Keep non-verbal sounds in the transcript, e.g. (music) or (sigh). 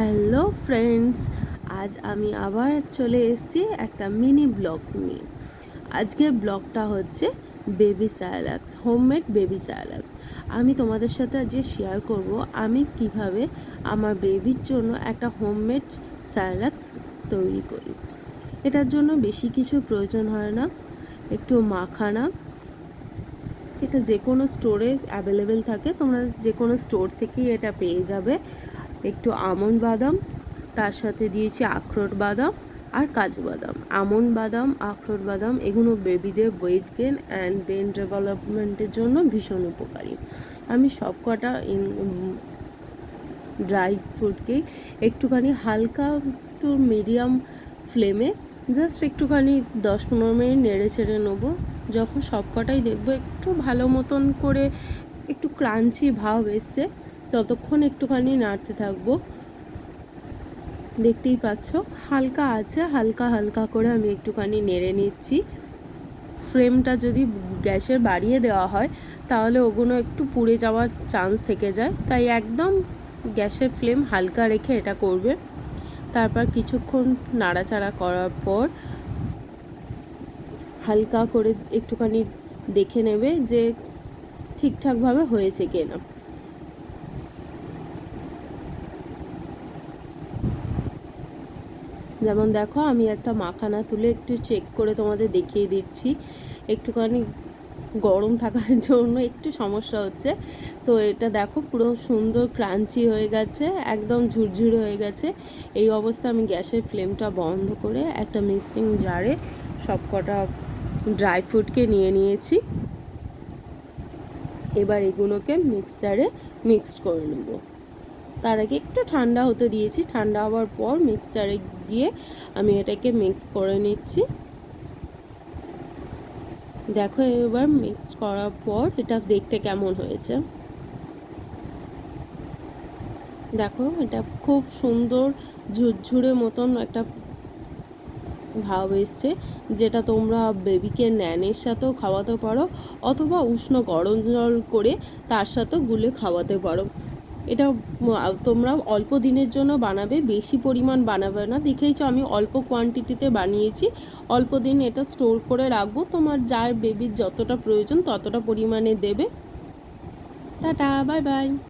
Hello friends, আজ আমি আবার চলে এসেছি একটা মিনি ব্লগ নিয়ে। আজকের ব্লগটা হচ্ছে বেবি স্যালাক্স, হোমমেড বেবি স্যালাক্স। আমি তোমাদের সাথে আজকে শেয়ার করব, আমি কীভাবে আমার বেবির জন্য একটা হোমমেড স্যালাক্স তৈরি করি। এটার জন্য বেশি কিছু প্রয়োজন হয় না, একটু মাখানা। এটা যে কোনো স্টোরে অ্যাভেলেবেল থাকে, তোমরা যে কোনো স্টোর থেকেই এটা পেয়ে যাবে। একটু আমন্ড বাদাম, তার সাথে দিয়েছি আখরোট বাদাম আর কাজু বাদাম। আমন্ড বাদাম, আখরোট বাদাম এগুলো বেবিদের ওয়েট গেন অ্যান্ড ব্রেন ডেভেলপমেন্টের জন্য ভীষণ উপকারী। আমি সব কটা ড্রাই ফ্রুটকেই একটুখানি হালকা একটু মিডিয়াম ফ্লেমে জাস্ট একটুখানি দশ পনেরো মিনিট নেড়ে ছেড়ে নেব। যখন সব কটাই দেখব একটু ভালো মতন করে একটু ক্রাঞ্চি ভাব এসছে ততক্ষণ একটুখানি নাড়তে থাকব। দেখতেই পাচ্ছ, হালকা আছে, হালকা হালকা করে আমি একটুখানি নেড়ে নিচ্ছি। ফ্লেমটা যদি গ্যাসের বাড়িয়ে দেওয়া হয়, তাহলে ওগুলো একটু পুড়ে যাওয়ার চান্স থেকে যায়। তাই একদম গ্যাসের ফ্লেম হালকা রেখে এটা করবে। তারপর কিছুক্ষণ নাড়াচাড়া করার পর হালকা করে একটুখানি দেখে নেবে যে ঠিকঠাকভাবে হয়েছে কিনা। যেমন দেখো, আমি একটা মাখানা তুলে একটু চেক করে তোমাদের দেখিয়ে দিচ্ছি। একটুখানি গরম থাকার (laughs) জন্য একটু সমস্যা হচ্ছে। তো এটা দেখো, পুরো সুন্দর ক্রাঞ্চি হয়ে গেছে, একদম ঝুরঝুরে হয়ে গেছে। এই অবস্থা আমি গ্যাসের ফ্লেমটা বন্ধ করে একটা মিক্সিং জারে সব কটা ড্রাই ফ্রুটকে নিয়ে নিয়েছি। এবার এগুলোকে মিক্সচারে মিক্সড করে নেব। তার আগে একটু ঠান্ডা হতে দিয়েছি। ঠান্ডা হওয়ার পর মিক্সচারে গিয়ে আমি এটাকে মিক্স করে নিচ্ছি। দেখো এবার মিক্স করার পর এটা দেখতে কেমন হয়েছে। দেখো এটা খুব সুন্দর ঝুরঝুরে মতন একটা ভাব এসছে, যেটা তোমরা বেবিকে ন্যানের সাথেও খাওয়াতে পারো অথবা উষ্ণ গরম জল করে তার সাথেও গুলে খাওয়াতে পারো। এটা তোমরা অল্প দিনের জন্য বানাবে, বেশি পরিমাণ বানাবে না। দেখেইছো আমি অল্প কোয়ান্টিটিতে বানিয়েছি। অল্প দিন এটা স্টোর করে রাখব। তোমার যার বেবির যতটা প্রয়োজন ততটা পরিমাণে দেবে। Tata bye bye